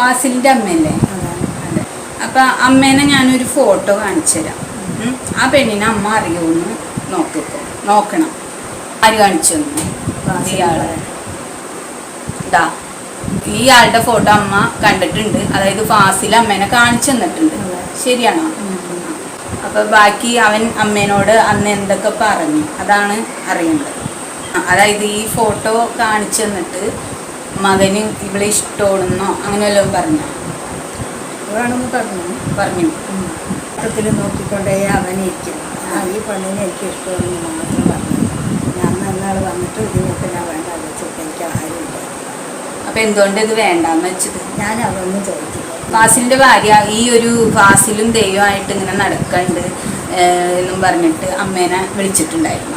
ഫാസിലിന്റെ അമ്മയല്ലേ? അപ്പം അമ്മേനെ ഞാനൊരു ഫോട്ടോ കാണിച്ചുതരാം. ആ പെണ്ണിനെ അമ്മ അറിയുമെന്ന് നോക്കിക്കോ. നോക്കണം. ആര് കാണിച്ചു തന്നു? ഇയാളെ. ഇതാ ഈ ആളുടെ ഫോട്ടോ അമ്മ കണ്ടിട്ടുണ്ട്. അതായത് ഫാസിൽ അമ്മേനെ കാണിച്ചു തന്നിട്ടുണ്ട്. ശരിയാണോ? അപ്പൊ ബാക്കി അവൻ അമ്മേനോട് അന്ന് എന്തൊക്കെ പറഞ്ഞു? അതാണ് അറിയേണ്ടത്. അതായത് ഈ ഫോട്ടോ കാണിച്ചു തന്നിട്ട് മകന് ഇവളെ ഇഷ്ടമാണെന്നോ അങ്ങനെ വല്ലതും പറഞ്ഞു? വേണമെന്ന് പറഞ്ഞു. പറഞ്ഞു? മൊത്തത്തിൽ നോക്കിക്കൊണ്ടേ അവനിരിക്കും ആ ഈ പെണ്ണിനെ എനിക്ക് ഇഷ്ടമാണെന്ന് മാത്രം പറഞ്ഞു. ഞാൻ നന്നാൾ വന്നിട്ട് ഇതിനൊക്കെ ഞാൻ വേണ്ട വെച്ചിട്ട് എനിക്ക് ആരുമില്ല. അപ്പൊ എന്തുകൊണ്ട് ഇത് വേണ്ടാന്ന് വെച്ചത്? ഞാൻ അതൊന്നും ചോദിച്ചു. ഫാസിലിന്റെ ഭാര്യ ഈ ഒരു ഫാസിലും ദൈവമായിട്ട് ഇങ്ങനെ നടക്കണ്ട് എന്നും പറഞ്ഞിട്ട് അമ്മേനെ വിളിച്ചിട്ടുണ്ടായിരുന്നു.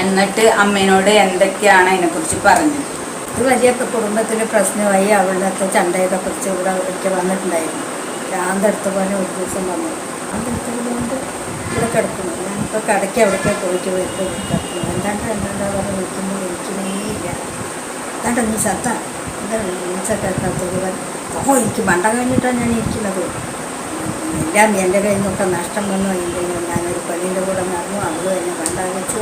എന്നിട്ട് അമ്മേനോട് എന്തൊക്കെയാണ് അതിനെക്കുറിച്ച് പറഞ്ഞത്? ഇത് വലിയ കുടുംബത്തിൽ പ്രശ്നമായി അവളുടെ ചണ്ടയൊക്കെ കുറിച്ച് ഇവിടെ ഒരിക്കൽ വന്നിട്ടുണ്ടായിരുന്നു. ഭ്രാന്തെടുത്ത പോലെ ഒരു ദിവസം വന്നു. ഭ്രാന്തെടുത്തതുകൊണ്ട് ഇവിടെ കിടക്കുന്നു. ഞാനിപ്പോൾ കടയ്ക്ക് അവിടേക്ക് പോയിട്ട് വരുമ്പോൾ കിടക്കുന്നു എന്താണ്ട് എന്താണ്ട് അവരെ വിളിക്കുമ്പോൾ വിളിക്കുന്നേ ഇല്ല. എന്താണ്ട് നീ സത്ത എന്താ വിളിച്ച ഓ എനിക്ക് മണ്ട കഴിഞ്ഞിട്ടാണ് ഞാൻ ഇരിക്കുന്നത്. എല്ലാം എന്റെ കയ്യിൽ നിന്നൊക്കെ നഷ്ടം വന്നു. കഴിഞ്ഞാൽ ഞാനൊരു പെണ്ണിന്റെ കൂടെ നടന്നു. അവൾ എന്നെ മണ്ട വെച്ചു.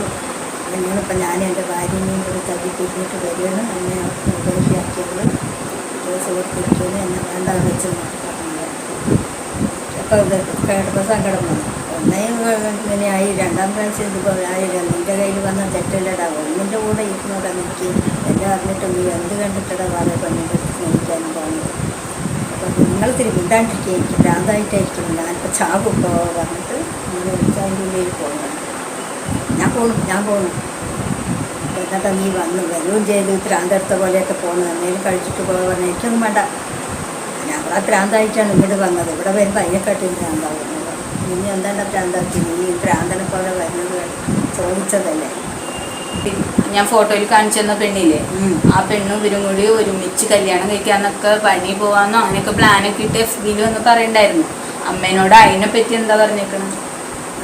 നിങ്ങളിപ്പോൾ ഞാൻ എന്റെ ഭാര്യനെയും കൂടി തല്ലി പിരിഞ്ഞിട്ട് വരികയാണ്. എന്നെ ഉപേക്ഷയാക്കിയത് സുഹൃത്തിരിക്കുന്നത് എന്നെ വേണ്ട വെച്ച് പറഞ്ഞത് അപ്പോൾ കേട്ടപ്പോൾ സങ്കടം വന്നു. ഒന്നേ ഇങ്ങനെയായി രണ്ടാം പ്രാവശ്യം ഇതിപ്പോൾ ആയില്ല നിന്റെ കയ്യിൽ വന്ന തെറ്റില്ലടാ. ഒന്നിന്റെ കൂടെ ഇരിക്കുന്നോടാ എനിക്ക് എല്ലാം അറിഞ്ഞിട്ട് നീ എന്ത് കണ്ടിട്ടടാ വേറെ പെണ്ണിന്റെ സ്നേഹിക്കാനും പോകുന്നത്? അപ്പോൾ നിങ്ങൾ തിരി മിണ്ടാണ്ടിരിക്കുക. എനിക്ക് ഭ്രാന്തായിട്ടായിരിക്കും. ഞാനിപ്പോൾ ചാകുമ്പോൾ പറഞ്ഞിട്ട് നിങ്ങൾ ഉള്ളിൽ പോകണം ഞാൻ പോണു ഞാൻ പോണു. എന്നിട്ട് നീ വന്ന് വരുകയും ചെയ്ത് ഭ്രാന്തെടുത്ത പോലെയൊക്കെ പോകണം എന്തെങ്കിലും കഴിച്ചിട്ട് പോകാൻ പറഞ്ഞാൽ എനിക്കൊന്നും വേണ്ട. ഞാൻ അവിടെ ഭ്രാന്തായിട്ടാണ് ഇങ്ങോട്ട് വന്നത്. ഇവിടെ വരുമ്പോൾ അതിനെക്കാട്ടി ഭ്രാന്താവുന്നത് ഇനി എന്താണ് ഭ്രാന്താക്കി? നീ ഈ ഭ്രാന്തനെ പോലെ വരുന്നത് ചോദിച്ചതല്ലേ? ഞാൻ ഫോട്ടോയിൽ കാണിച്ചു തന്ന പെണ്ണില്ലേ? ആ പെണ്ണും ഇവരും കൂടി ഒരുമിച്ച് കല്യാണം കഴിക്കാന്നൊക്കെ പണി പോവാന്നോ? അങ്ങനെയൊക്കെ പ്ലാനൊക്കെ ഇട്ട് എഫ് ബിയിൽ വന്ന് പറയണ്ടായിരുന്നു. അമ്മേനോട് അതിനെ പറ്റി എന്താ പറഞ്ഞേക്കണം?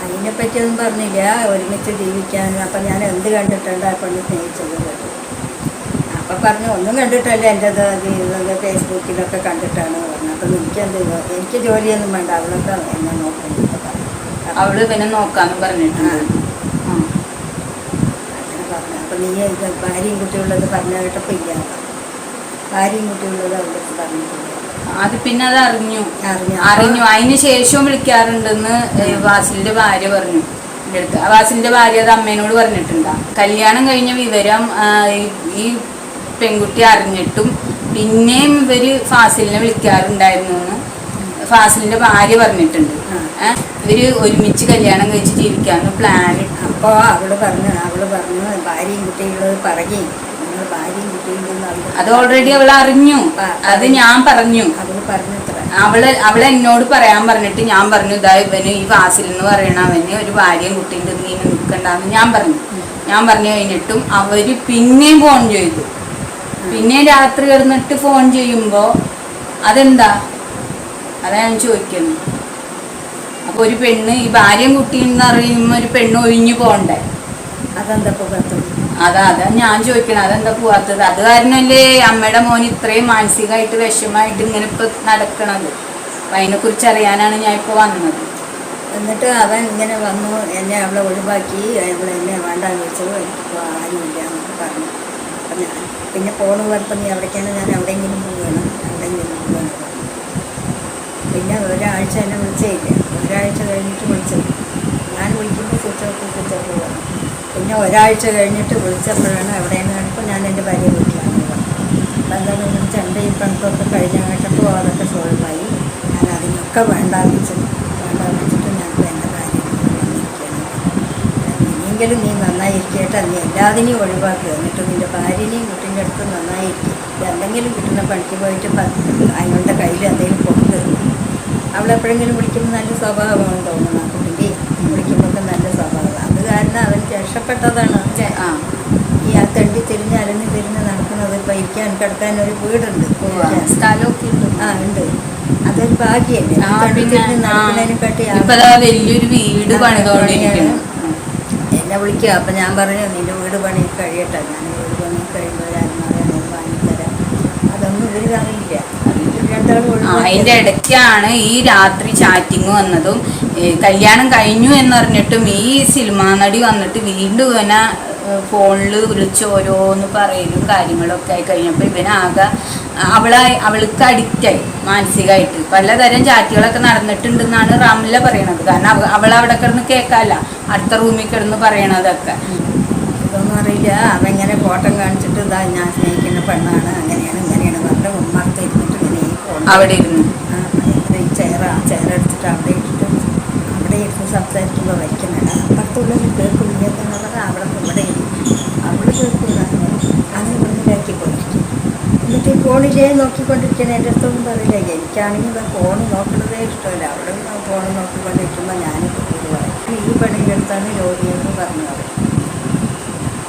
അതിനെ പറ്റിയൊന്നും പറഞ്ഞില്ല. ഒരുമിച്ച് ജീവിക്കാനും അപ്പം ഞാൻ എന്ത് കണ്ടിട്ടുണ്ട് ആ പെണ്ണ് സ്നേഹിച്ചത് കേട്ടു. അപ്പം പറഞ്ഞു ഒന്നും കണ്ടിട്ടല്ല എന്റെത് ജീവിതം ഫേസ്ബുക്കിലൊക്കെ കണ്ടിട്ടാണ് പറഞ്ഞത്. അപ്പം എനിക്കെന്ത് എനിക്ക് ജോലിയൊന്നും വേണ്ട. അവളൊക്കെ എന്നെ നോക്കുന്നു അവൾ പിന്നെ നോക്കാന്ന് പറഞ്ഞിട്ടാണ് അങ്ങനെ പറഞ്ഞു. അപ്പം നീ ഭാര്യയും കുട്ടിയുള്ളത് പറഞ്ഞ കേട്ടപ്പോൾ ഇല്ല. ഭാര്യയും കുട്ടിയുള്ളത് അവൾക്ക് പറഞ്ഞിട്ടുണ്ട് അത് പിന്നെ അത് അറിഞ്ഞു. അറിഞ്ഞു. അതിന് ശേഷവും വിളിക്കാറുണ്ടെന്ന് വാസിലിന്റെ ഭാര്യ പറഞ്ഞു. എന്റെ അടുത്ത്. വാസിലിന്റെ ഭാര്യ അത് അമ്മേനോട് പറഞ്ഞിട്ടുണ്ടാ. കല്യാണം കഴിഞ്ഞ വിവരം ഈ- പെൺകുട്ടി അറിഞ്ഞിട്ടും പിന്നെയും ഇവർ ഫാസിലിനെ വിളിക്കാറുണ്ടായിരുന്നു എന്ന് ഫാസിലിന്റെ ഭാര്യ പറഞ്ഞിട്ടുണ്ട്. ഇവർ ഒരുമിച്ച് കല്യാണം കഴിച്ച് ജീവിക്കാന്ന് പ്ലാൻ അപ്പോൾ അവൾ പറഞ്ഞു അവൾ പറഞ്ഞു ഭാര്യയും കുട്ടികളോട് പറയുകയും നിങ്ങൾ ഭാര്യയും അത് ഓൾറെഡി അവൾ അറിഞ്ഞു. അത് ഞാൻ പറഞ്ഞു. അവൾ പറഞ്ഞത്ര. അവൾ അവളെ എന്നോട് പറയാൻ പറഞ്ഞിട്ട് ഞാൻ പറഞ്ഞു ഇതാ ഇവന് ഈ വാസിൽ എന്ന് പറയണ അവന് ഒരു ഭാര്യയും കുട്ടീന്റെ നീ നിൽക്കണ്ടെന്ന് ഞാൻ പറഞ്ഞു. ഞാൻ പറഞ്ഞു കഴിഞ്ഞിട്ടും അവർ പിന്നെയും ഫോൺ ചെയ്തു. പിന്നെ രാത്രി കിടന്നിട്ട് ഫോൺ ചെയ്യുമ്പോ അതെന്താ? അതാ ഞാൻ ചോദിക്കുന്നു. അപ്പൊ ഒരു പെണ്ണ് ഈ ഭാര്യയും കുട്ടിയും അറിയുമ്പോ ഒരു പെണ്ണ് ഒഴിഞ്ഞു പോണ്ടേ? അതെന്താ അതാ അതാ ഞാൻ ചോദിക്കണം അതെന്താ പോവാത്തത്? അത് കാരണല്ലേ അമ്മയുടെ മോൻ ഇത്രയും മാനസികമായിട്ട് വിഷമായിട്ട് ഇങ്ങനെ ഇപ്പൊ നടക്കണത്? അപ്പൊ അതിനെ കുറിച്ച് അറിയാനാണ് ഞാൻ ഇപ്പൊ വന്നത്. എന്നിട്ട് അവൻ ഇങ്ങനെ വന്നു എന്നെ അവളെ ഒഴിവാക്കി അവളെ എന്നെ വേണ്ടാന്ന് വെച്ചത് എനിക്ക് ആരുമില്ല എന്നൊക്കെ പറഞ്ഞു. അപ്പം ഞാൻ പിന്നെ പോണ പറഞ്ഞപ്പോൾ നീ എവിടേക്കാണ്? ഞാൻ എവിടെയെങ്കിലും പോവുകയാണ്. എവിടെയെങ്കിലും പോവുകയാണ്. പിന്നെ ഒരാഴ്ച എന്നെ വിളിച്ചേ ഇല്ല. ഒരാഴ്ച കഴിഞ്ഞിട്ട് വിളിച്ചത്. ഞാൻ വിളിക്കുമ്പോൾ സ്വിച്ച് ഓഫ് സ്വിച്ച് ഓഫ് പിന്നെ ഒരാഴ്ച കഴിഞ്ഞിട്ട് വിളിച്ചപ്പോഴാണ് എവിടെയെന്ന് കണ്ടപ്പോൾ ഞാൻ എന്റെ ഭാര്യ വീട്ടിലാണ്. അപ്പോൾ അപ്പം എന്താണെന്ന് വെച്ചാൽ എന്റെ ഈ പണിക്കൊക്കെ കഴിഞ്ഞ കേട്ടപ്പോൾ അതൊക്കെ സോൾവായി. ഞാൻ അതിനൊക്കെ വേണ്ട വെച്ചു വേണ്ടാന്ന് വെച്ചിട്ട് ഞാൻ ഇപ്പോൾ എന്റെ ഭാര്യ വന്നിരിക്കുകയാണ്. ഇനിയെങ്കിലും നീ നന്നായിരിക്കട്ടെ നീ എല്ലാതിനെയും ഒഴിവാക്കുക എന്നിട്ട് നിന്റെ ഭാര്യനെയും കുട്ടീന്റെ അടുത്ത് നന്നായിരിക്കും. എന്തെങ്കിലും കിട്ടുന്ന പണിക്ക് പോയിട്ട് അതിനുള്ള കയ്യിൽ എന്തെങ്കിലും കൊടുത്ത് അവളെപ്പോഴെങ്കിലും വിളിക്കുമ്പോൾ നല്ല സ്വഭാവമാണ് തോന്നുന്നത് ആ കുട്ടിക്ക് വിളിക്കുമ്പോഴൊക്കെ നല്ല സ്വഭാവം. കാരണം അവൻ രക്ഷപ്പെട്ടതാണ്. ആ. ഈ ആ തണ്ടി തിരിഞ്ഞ് അലഞ്ഞ് തിരിഞ്ഞ് നടക്കുന്നത് പൈക്കാൻ കിടക്കാൻ ഒരു വീടുണ്ട്. സ്ഥലമൊക്കെ ഉണ്ട്. ആ ഉണ്ട്. അതൊരു ഭാഗ്യല്ലേ. നടക്കുന്നതിനെക്കാട്ടി വലിയൊരു വീട് പണിതോണ്ടിരിക്കുന്നു. എന്നെ വിളിക്കുക. അപ്പം ഞാൻ പറഞ്ഞു നിന്റെ വീട് പണി കഴിയട്ടെ. ഞാൻ വീട് പണി കഴിയുമ്പോൾ അലമാര വാങ്ങിത്തരാം അതൊന്നും ഇവർ അറിയില്ല അതിന്റെ ഇടയ്ക്കാണ് ഈ രാത്രി ചാറ്റിങ് വന്നതും. കല്യാണം കഴിഞ്ഞു എന്നറിഞ്ഞിട്ടും ഈ സിനിമാ നടി വന്നിട്ട് വീണ്ടും ഇവനെ ഫോണിൽ വിളിച്ച് ഓരോന്ന് പറയലും കാര്യങ്ങളൊക്കെ ആയി കഴിഞ്ഞപ്പോൾ ഇവനാകെ അവളെ അവൾക്ക് അഡിക്റ്റായി മാനസികമായിട്ട്. പലതരം ചാറ്റുകളൊക്കെ നടന്നിട്ടുണ്ടെന്നാണ് റാമില പറയണത്. കാരണം അവൾ അവിടെ കിടന്ന് കേൾക്കാല്ല. അടുത്ത റൂമിൽ കിടന്ന് പറയണതൊക്കെ. ഇതൊന്നും അറിയില്ല. അവങ്ങനെ ഫോട്ടോ കാണിച്ചിട്ട് ഇതാ ഞാൻ സ്നേഹിക്കുന്ന പെണ്ണാണ്. അങ്ങനെയാണ് ഇങ്ങനെയാണ് പറഞ്ഞിട്ട് ഉമ്മർത്ത് ഇരുന്നിട്ട് ഇങ്ങനെ ഈ ഫോൺ അവിടെ ഇരുന്നു. ചെയർ ആ ചെയർ എടുത്തിട്ട് അവിടെ ഇട്ടിട്ട് അവിടെ ഇരുന്ന് സംസാരിക്കുമ്പോൾ വയ്ക്കുന്നില്ല അപ്പുറത്തുള്ളവർ കേൾക്കില്ല എന്നുള്ളത് അവിടെ ഇവിടെ അവിടെ കേൾക്കില്ല അങ്ങനെ എന്നിട്ട് ഈ ഫോണിലേ നോക്കിക്കൊണ്ടിരിക്കണം എന്റെ അടുത്തൊന്നും പറയില്ല. എനിക്കാണെങ്കിൽ ഫോൺ നോക്കുന്നതേ ഇഷ്ടമല്ല. അവിടെ ഫോൺ നോക്കിക്കൊണ്ടിരിക്കുമ്പോൾ പറയും. ഈ പണിയെടുത്താണ് രോഗിയെന്ന് പറഞ്ഞത്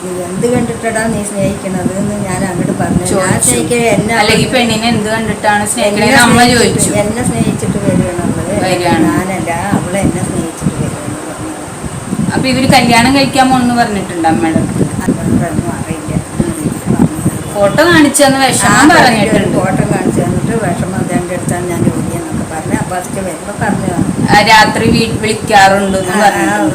നീ എന്ത് കണ്ടിട്ടടാ നീ സ്നേഹിക്കണത്? എന്ന് ഞാൻ പറഞ്ഞു. ഞാൻ ചോദിച്ചു. സ്നേഹിക്കുക എന്നെ പെണ്ണിനെ എന്ത് കണ്ടിട്ടാണ് അമ്മ ചോദിച്ചു. എന്നെ സ്നേഹിച്ചിട്ട്. ഞാനല്ല അവൾ എന്നെ സ്നേഹിച്ചിട്ട് അപ്പൊ ഇവർ കല്യാണം കഴിക്കാൻ പോണെന്ന് പറഞ്ഞിട്ടുണ്ട് അമ്മയുടെ അടുത്ത്. അതൊന്നും അറിയില്ല. ഫോട്ടോ കാണിച്ചെന്ന് വിഷമം പറഞ്ഞിട്ടുണ്ട്. ഫോട്ടോ കാണിച്ചു തന്നിട്ട് വിഷമം എന്റെ അടുത്താണ് ഞാൻ രോഗിയെന്നൊക്കെ പറഞ്ഞു. രാത്രി വിളിക്കാറുണ്ട്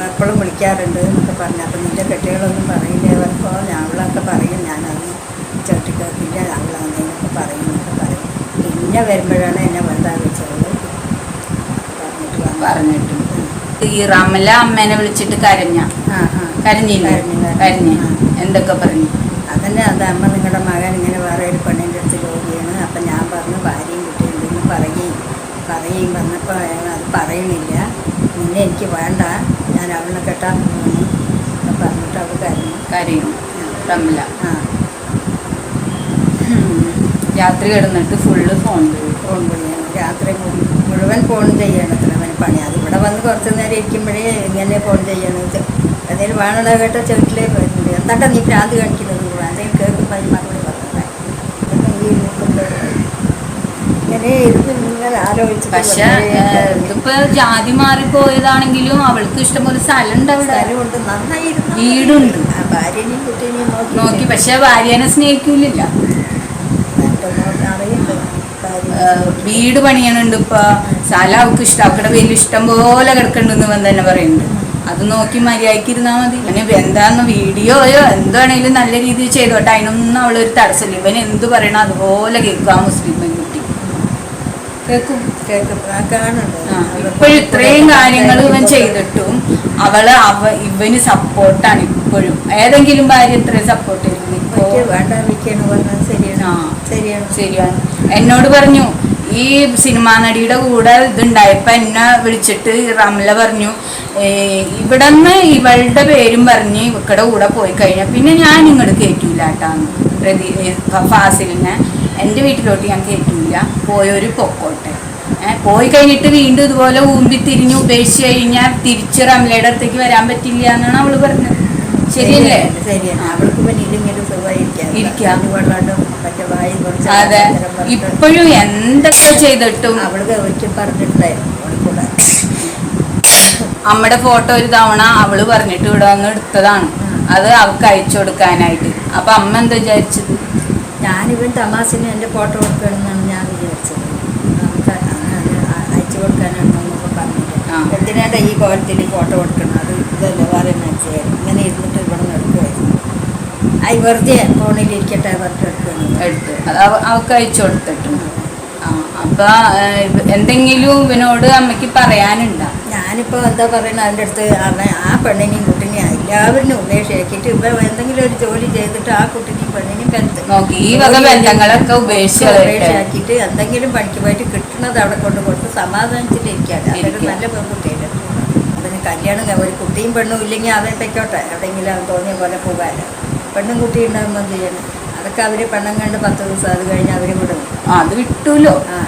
എപ്പോഴും വിളിക്കാറുണ്ട് എന്നൊക്കെ പറഞ്ഞു. അപ്പൊ നിന്റെ കെട്ടികളൊന്നും പറയില്ലേ? അവർക്കോ? അവളൊക്കെ പറയും ഞാനത് ചവിട്ടിക്കേക്കില്ല അവളങ്ങനെയൊക്കെ പറയും എന്നൊക്കെ പറയും പിന്നെ വരുമ്പോഴാണ് എന്നെ വേണ്ട വെച്ചത് പറഞ്ഞിട്ട് ഈ റമല അമ്മേനെ വിളിച്ചിട്ട് കരഞ്ഞ? കരഞ്ഞില്ല? കരഞ്ഞു. എന്തൊക്കെ പറഞ്ഞു? അതന്നെ അത് അമ്മ നിങ്ങളുടെ മകൻ ഇങ്ങനെ വേറെ ഒരു പെണ്ണിന്റെ അടുത്ത് രോഗിയാണ് അപ്പം ഞാൻ പറഞ്ഞു ഭാര്യയും കുട്ടിയുണ്ടെന്ന് പറയുകയും പറയുകയും വന്നപ്പോൾ അത് പറയണില്ല. നിന്നെ എനിക്ക് വേണ്ട. ഞാൻ അവളെ കെട്ടാൻ പോകുന്നു പറഞ്ഞിട്ട് അവൾ കരഞ്ഞു. കരയും. റമല. ആ. രാത്രി കിടന്നിട്ട് ഫുള്ള് ഫോൺ ഫോൺ വിളിയാണ് രാത്രി മുഴു- മുഴുവൻ ഫോൺ ചെയ്യണത്ര അവന് പണി. അത് ഇവിടെ വന്ന് കുറച്ച് നേരം ഇരിക്കുമ്പോഴേ ഇങ്ങനെ ഫോൺ ചെയ്യണം. എന്തെങ്കിലും വേണോ കേട്ട ചെവിട്ടിലേ വരുന്നുണ്ട് എന്താട്ടാ നീ ഭ്രാന്ത് കാണിക്കുന്നത്? എന്തെങ്കിലും കേൾക്കുമ്പോൾ അതിന് മറുപടി പക്ഷെ ഇതിപ്പോ ജാതി മാറിപ്പോയതാണെങ്കിലും അവൾക്ക് ഇഷ്ടംപോലെ സ്ഥലം ഉണ്ട് അവിടെ. സ്ഥലമുണ്ട്. വീടുണ്ട്. നോക്കി. പക്ഷെ ഭാര്യനെ സ്നേഹിക്കൂലില്ല. വീട് പണിയണുണ്ട് ഇപ്പൊ. സ്ഥലം അവൾക്ക് ഇഷ്ടം. അവക്കടെ പേരിൽ ഇഷ്ടം പോലെ കിടക്കണ്ടെന്ന് ഇവൻ തന്നെ പറയുന്നുണ്ട്. അത് നോക്കി മര്യാദയ്ക്ക് ഇരുന്നാൽ മതി പിന്നെ എന്താന്ന് വീഡിയോയോ എന്താണെങ്കിലും നല്ല രീതിയിൽ ചെയ്തോട്ടെ. അതിനൊന്നും അവളൊരു തടസ്സമില്ല. ഇവൻ എന്ത് പറയണോ അതുപോലെ കേൾക്കും ആ മുസ്ലിം പെൺകുട്ടി. കേൾക്കും കേൾക്കും ഇപ്പോഴും ഇത്രയും കാര്യങ്ങൾ ഇവൻ ചെയ്തിട്ടും അവൾ അവ ഇവന് സപ്പോർട്ടാണ് ഇപ്പോഴും. ഏതെങ്കിലും ഭാര്യ ഇത്രയും സപ്പോർട്ട് ചെയ്തിരുന്നു വേണ്ട ശരിയാണ്. ശരിയാണ്. ശരിയാണ്. എന്നോട് പറഞ്ഞു ഈ സിനിമാ നടിയുടെ കൂടെ ഇതുണ്ടായപ്പോ എന്നെ വിളിച്ചിട്ട് റംല പറഞ്ഞു ഇവിടെ നിന്ന് ഇവളുടെ പേരും പറഞ്ഞ് ഇവക്കടെ കൂടെ പോയി കഴിഞ്ഞാൽ പിന്നെ ഞാൻ ഇങ്ങോട്ട് കയറ്റൂല കേട്ടാന്ന് പ്രതി ഫാസിലിനെ എന്റെ വീട്ടിലോട്ട് ഞാൻ കയറ്റൂല പോയൊരു പൊക്കോട്ടെ. പോയി കഴിഞ്ഞിട്ട് വീണ്ടും ഇതുപോലെ ഊമ്പി തിരിഞ്ഞ് ഉപേക്ഷിച്ച് കഴിഞ്ഞാൽ തിരിച്ച് റംലയുടെ അടുത്തേക്ക് വരാൻ പറ്റില്ല എന്നാണ് അവൾ പറഞ്ഞത്. ശരിയല്ലേ? ശരിയാണ് അവൾക്ക് പിന്നെ ഇല്ലെങ്കിലും സുഖമായിരിക്കാം. ഇരിക്കാം. വെള്ളാണ്ടും മറ്റേ വായി കുറച്ച് അതെ. ഇപ്പോഴും എന്തൊക്കെ ചെയ്തിട്ടും അവൾക്ക് അവൾക്കൂടെ അമ്മയുടെ ഫോട്ടോ ഒരു തവണ അവൾ പറഞ്ഞിട്ട് ഇവിടെ വന്ന് എടുത്തതാണ്. അത് അവൾക്ക് അയച്ചു കൊടുക്കാനായിട്ട്. അപ്പൊ അമ്മ എന്താ വിചാരിച്ചത്? ഞാനിവൻ തമാസിന് എന്റെ ഫോട്ടോ കൊടുക്കണമെന്നാണ് ഞാൻ വിചാരിച്ചത്. നമുക്ക് അയച്ചു ആ. എന്തിനാണ് ഈ കോലത്തിൽ ഫോട്ടോ കൊടുക്കണം അത് ഇതല്ല വേറെ മനസ്സിലായിരുന്നു ഇങ്ങനെ ഇരുന്നിട്ട് ഇവിടെ നിന്ന് എടുക്കുമായിരുന്നു അത് വെറുതെ ഫോണിലിരിക്കട്ടെ പറഞ്ഞിട്ട് എടുക്കുന്നു എടുത്ത്. അത് അവ- അവൾക്ക് അയച്ചു കൊടുത്തിട്ടുണ്ട് ആ അപ്പൊ എന്തെങ്കിലും ഇവനോട് അമ്മയ്ക്ക് പറയാനുണ്ടോ? ഞാനിപ്പോൾ എന്താ പറയുന്നത്? അതിന്റെ അടുത്ത് ആ പെണ്ണിനെയും എല്ലാവരും ഉപേക്ഷയാക്കിയിട്ട് ഇവ എന്തെങ്കിലും ഒരു ജോലി ചെയ്തിട്ട് ആ കുട്ടിനെയും പെണ്ണിനെയും ബന്ധ നോക്കി ഈ വക ബന്ധങ്ങളൊക്കെ ഉപേക്ഷിച്ച് കളയട്ടെ. എന്തെങ്കിലും പണിക്ക് പോയിട്ട് കിട്ടുന്നത് അവിടെ കൊണ്ട് കൊടുത്ത് സമാധാനത്തിലിരിക്കാതെ അതൊരു ഇരിക്കുക. നല്ല പെൺകുട്ടിയുടെ അവന് കല്യാണം ഒരു കുട്ടിയും പെണ്ണും ഇല്ലെങ്കിൽ അവൻ പൊയ്ക്കോട്ടെ. എവിടെയെങ്കിലും തോന്നിയ പോലെ പോകാമല്ലോ പെണ്ണും കുട്ടി ഉണ്ടാകുമ്പോൾ എന്ത് ചെയ്യണം? അതൊക്കെ അവർ പെണ്ണം കണ്ട് പത്ത് ദിവസം അത് കഴിഞ്ഞ് അവർ വിടും. അത് വിട്ടൂലോ ആ.